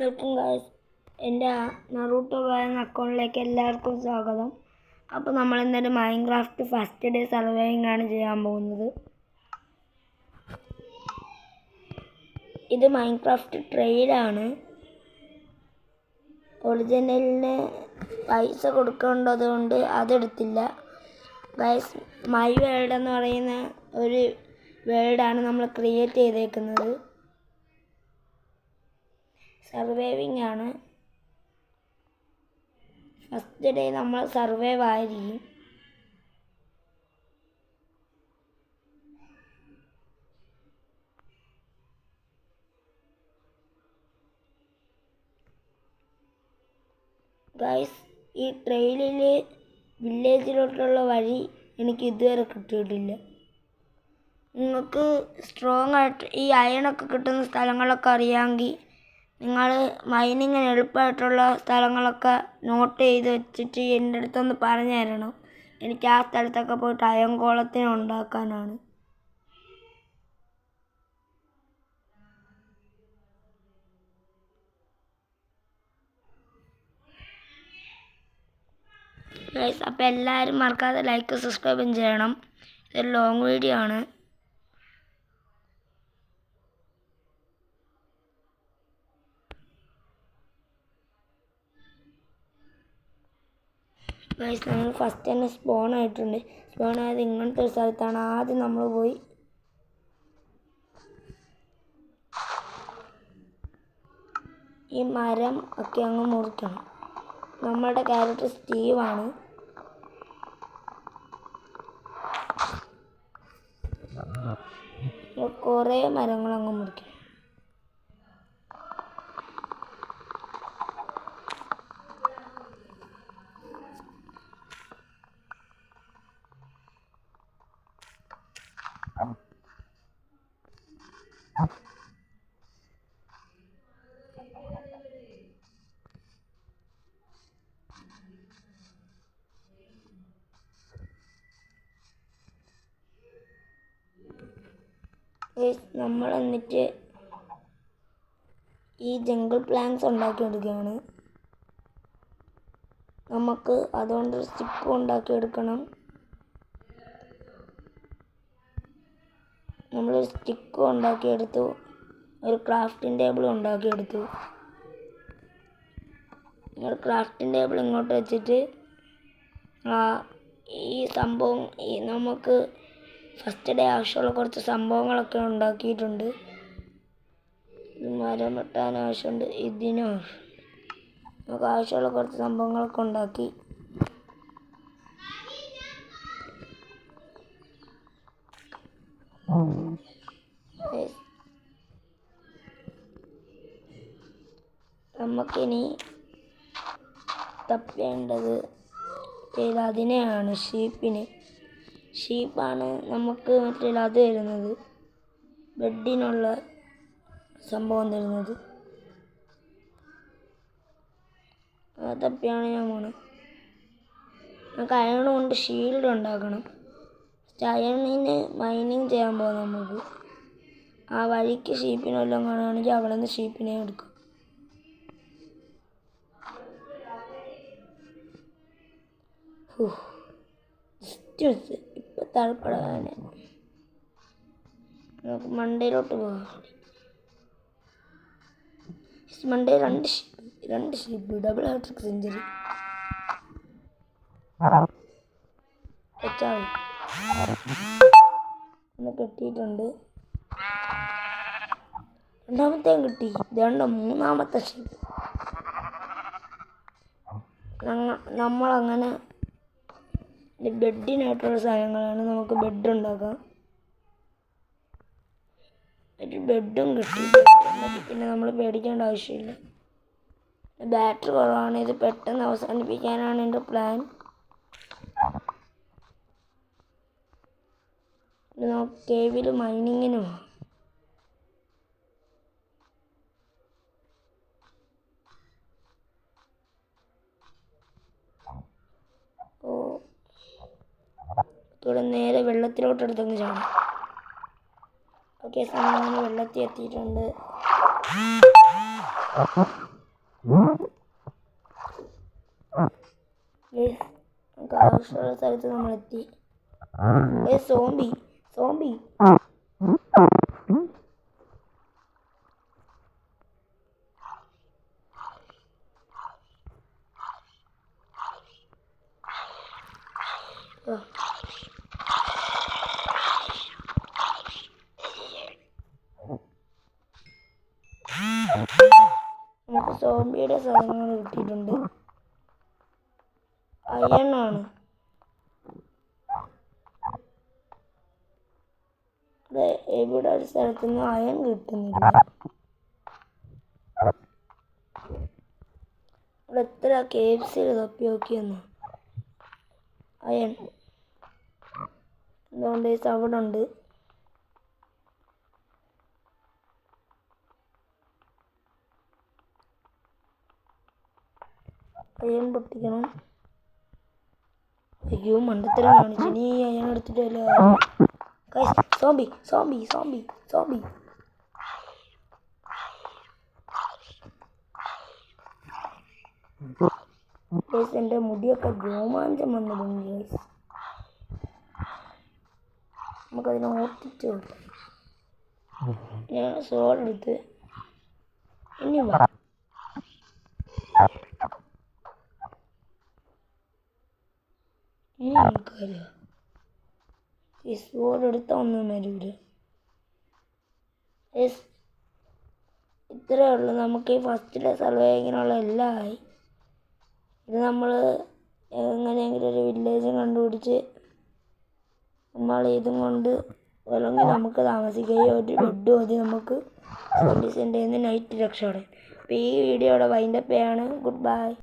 Welcome guys എന്റെ Naruto എന്ന അക്കൗണ്ടിലേക്ക് എല്ലാവർക്കും സ്വാഗതം. അപ്പോൾ നമ്മൾ ഇന്നൊരു മൈൻക്രാഫ്റ്റ് ഫസ്റ്റ് ഡേ സർവൈവിംഗ് ആണ് ചെയ്യാൻ പോകുന്നത്. ഇത് മൈൻക്രാഫ്റ്റ് ട്രെയിലാണ് ഒറിജിനലിന് പൈസ കൊടുക്കേണ്ടതുകൊണ്ട് അതെടുത്തില്ല. ഗൈസ് മൈ വേൾഡ് എന്ന് പറയുന്ന ഒരു വേൾഡാണ് നമ്മൾ ക്രിയേറ്റ് ചെയ്തേക്കുന്നത്. സർവൈവിങ് ആണ്. ഫസ്റ്റ് ഡേ നമ്മൾ സർവൈവ് ആയിരിക്കും. ഗൈസ് ഈ ട്രെയിനിൽ വില്ലേജിലോട്ടുള്ള വഴി എനിക്ക് ഇതുവരെ കിട്ടിയിട്ടില്ല. നിങ്ങൾക്ക് സ്ട്രോങ് ആയിട്ട് ഈ അയണൊക്കെ കിട്ടുന്ന സ്ഥലങ്ങളൊക്കെ അറിയാമെങ്കിൽ നിങ്ങൾ മൈനിങ്ങിന് എളുപ്പമായിട്ടുള്ള സ്ഥലങ്ങളൊക്കെ നോട്ട് ചെയ്ത് വെച്ചിട്ട് എന്റെ അടുത്തൊന്ന് പറഞ്ഞു തരണം. എനിക്ക് ആ സ്ഥലത്തൊക്കെ പോയിട്ട് അയങ്കോളത്തിന് ഉണ്ടാക്കാനാണ്. അപ്പോൾ എല്ലാവരും മറക്കാതെ ലൈക്ക് സബ്സ്ക്രൈബും ചെയ്യണം. ഇതൊരു ലോങ് വീഡിയോ ആണ്. ഗൈസ് നമ്മൾ ഫസ്റ്റ് തന്നെ സ്പോൺ ആയിട്ടുണ്ട്. സ്പോൺ ആയത് ഇങ്ങനത്തെ ഒരു സ്ഥലത്താണ്. ആദ്യം നമ്മൾ പോയി. ഈ മരം ഒക്കെ അങ്ങ് മുറിക്കണം. നമ്മളുടെ ക്യാരക്ടർ സ്റ്റീവാണ് കുറേ മരങ്ങൾ അങ്ങ് മുറിക്കണം. നമ്മൾ എന്നിട്ട് ഈ ജംഗിൾ ഉണ്ടാക്കി ഉണ്ടാക്കിയെടുക്കുകയാണ് നമുക്ക് അതുകൊണ്ട് സ്റ്റിക്ക് ഉണ്ടാക്കിയെടുക്കണം നമ്മളൊരു സ്റ്റിക്ക് ഉണ്ടാക്കിയെടുത്തു. ഒരു ക്രാഫ്റ്റിംഗ് ടേബിൾ ഉണ്ടാക്കിയെടുത്തു. നിങ്ങൾ ക്രാഫ്റ്റിംഗ് ടേബിൾ ഇങ്ങോട്ട് വെച്ചിട്ട് ഈ സംഭവം ഈ നമുക്ക് ഫസ്റ്റ് ഡേ ആവശ്യമുള്ള കുറച്ച് സംഭവങ്ങളൊക്കെ ഉണ്ടാക്കിയിട്ടുണ്ട്. മരം വെട്ടാൻ ആവശ്യമുണ്ട്. ഇതിനും നമുക്ക് ആവശ്യമുള്ള കുറച്ച് സംഭവങ്ങളൊക്കെ ഉണ്ടാക്കി. നമുക്കിനി തപ്പേണ്ടത് അതിനെയാണ് ഷീപ്പിനെ. ഷീപ്പാണ് നമുക്ക് മറ്റേ വരുന്നത് ബെഡിനുള്ള സംഭവം തരുന്നത്. തപ്പിയാണ് ഞാൻ പോണത്. നമുക്ക് അയണുകൊണ്ട് കൊണ്ട് ഷീൽഡ് ഉണ്ടാക്കണം. അയണിന് മൈനിങ് ചെയ്യാൻ പോകാം നമുക്ക്. ആ വഴിക്ക് ഷീപ്പിനെ എല്ലാം കാണുകയാണെങ്കിൽ അവിടെ നിന്ന് ഷീപ്പിനെ എടുക്കും. ജസ്റ്റ് തഴപ്പടാനെ ഇപ്പം താഴ്പടാൻ നമുക്ക് മണ്ടയിലോട്ട് പോകാം മണ്ടേ രണ്ട് ഷീപ്പ് രണ്ട് ഷീപ്പ് ഡബിൾ ഹാട്രിക് സെഞ്ചുറി വെച്ചാൽ ഒന്ന് കിട്ടിയിട്ടുണ്ട്. രണ്ടാമത്തെയും കിട്ടി. ഇതുണ്ട് മൂന്നാമത്തെ ഷീപ്പ് നമ്മളങ്ങനെ ബെഡിനായിട്ടുള്ള സാധനങ്ങളാണ് നമുക്ക് ബെഡ് ഉണ്ടാക്കാം. ഒരു ബെഡും കിട്ടി. പിന്നെ നമ്മൾ പേടിക്കേണ്ട ആവശ്യമില്ല. ബാറ്ററി കുറവാണ്. ഇത് പെട്ടെന്ന് അവസാനിപ്പിക്കാനാണ് എന്റെ പ്ലാൻ. കേവിൽ മൈനിങ്ങിനുമാണ് ഓ. ഇവിടെ നേരെ വെള്ളത്തിലോട്ട് എടുത്തങ്ങ് ചാടും. ഓക്കെ സമയം വെള്ളത്തിൽ എത്തിയിട്ടുണ്ട് ആവശ്യമുള്ള സ്ഥലത്ത് നമ്മളെത്തി. സോംബി. സോംബി. നമുക്ക് സോംബിയുടെ സാധനങ്ങൾ കിട്ടിയിട്ടുണ്ട്. അയണാണ്. ഇത് എവിടെ ഒരു സ്ഥലത്തു നിന്ന് അയൺ കിട്ടുന്നില്ല ഇവിടെ എത്ര കേപ്സിൽ തപ്പി നോക്കിയെന്ന് അയൺ എന്തുകൊണ്ട് അവിടെ ഉണ്ട്. അയൺ പൊട്ടിക്കണം. അയ്യോ മണ്ടത്തരം കാണിച്ചു. നീ iron iron എടുത്തിട്ട് വല്ല കാര്യം zombie zombie zombie zombie guys എൻ്റെ മുടിയൊക്കെ രോമാഞ്ചം വന്നിട്ടുണ്ട് ഗൈസ് നമുക്കതിനെ ഓട്ടിച്ച് കൊടുക്കാം ഞാൻ സോൾ എടുത്ത് ഇനി വാ ഇനി നമുക്കറിയാം ഈ സ്വോർഡ് എടുത്ത ഒന്നും വരൂല. Yes. ഇത്രയേ ഉള്ളൂ. നമുക്ക് ഈ ഫസ്റ്റിലെ ഇങ്ങനെയുള്ള എല്ലാം ആയി. ഇത് നമ്മൾ എങ്ങനെയെങ്കിലും ഒരു വില്ലേജ് കണ്ടുപിടിച്ച് നമ്മൾ ഇതും കൊണ്ട് അല്ലെങ്കിൽ നമുക്ക് താമസിക്കുകയോ ഒരു ബെഡ് മതി നമുക്ക് സർവീസിന്റെ നൈറ്റ് രക്ഷപ്പെടാൻ. അപ്പോൾ ഈ വീഡിയോയുടെ വൈൻഡപ്പ് ആണ് ഗുഡ് ബൈ